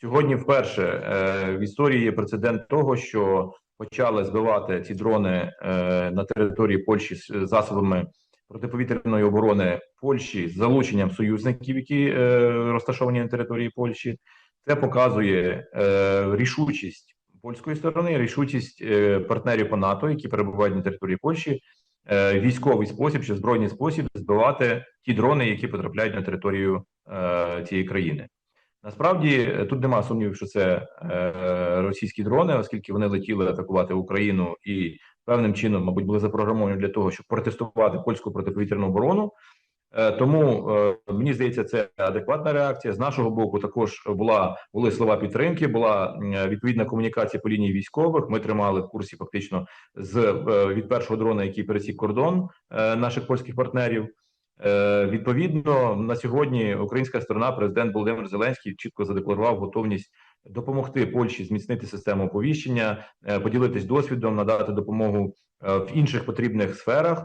Сьогодні вперше е, в історії є прецедент того, що почали збивати ці дрони е, на території Польщі з засобами протиповітряної оборони Польщі з залученням союзників, які е, розташовані на території Польщі. Це показує е, рішучість польської сторони, рішучість е, партнерів по НАТО, які перебувають на території Польщі, е, військовий спосіб чи збройний спосіб збивати ті дрони, які потрапляють на територію е, цієї країни. Насправді е, тут нема сумнівів, що це е, російські дрони, оскільки вони летіли атакувати Україну і певним чином, мабуть, були запрограмовані для того, щоб протестувати польську протиповітряну оборону. Е, Тому е, мені здається, це адекватна реакція. З нашого боку також була були слова підтримки. Була м, відповідна комунікація по лінії військових. Ми тримали в курсі фактично з е, від першого дрона, який пересік кордон е, наших польських партнерів. Е, Відповідно, на сьогодні українська сторона, президент Володимир Зеленський чітко задекларував готовність допомогти Польщі зміцнити систему оповіщення, е, поділитись досвідом, надати допомогу е, в інших потрібних сферах.